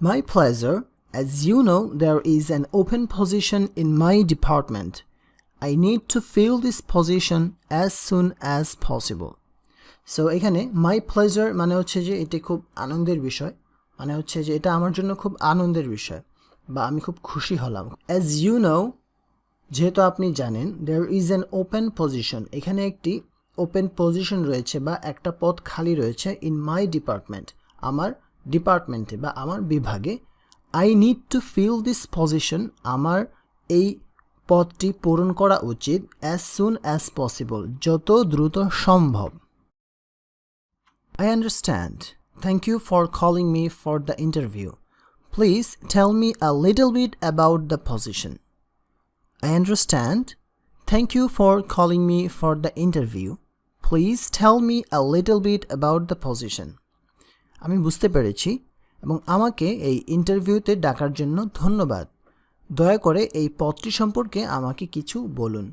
My pleasure. As you know, there is an open position in my department. I need to fill this position as soon as possible. So এখানে my pleasure মানে হচ্ছে যে এটি খুব আনন্দের বিষয় মানে হচ্ছে যে এটা আমার জন্য খুব আনন্দের বিষয় বা আমি খুব খুশি হলাম অ্যাজ ইউ নো যেহেতু আপনি জানেন there is an open position এখানে একটি ওপেন পজিশন রয়েছে বা একটা পদ খালি রয়েছে ইন মাই ডিপার্টমেন্ট আমার ডিপার্টমেন্টে বা আমার বিভাগে I need to fill this position আমার এই পদটি পূরণ করা উচিত অ্যাজ সুন অ্যাজ পসিবল যত দ্রুত সম্ভব I understand. Thank you for calling me for the interview. Please tell me a little bit about the position. I understand. Thank you for calling me for the interview. Please tell me a little bit about the position. আমি বুঝতে পেরেছি এবং আমাকে এই ইন্টারভিউতে ডাকার জন্য ধন্যবাদ। দয়া করে এই পদটি সম্পর্কে আমাকে কিছু বলুন।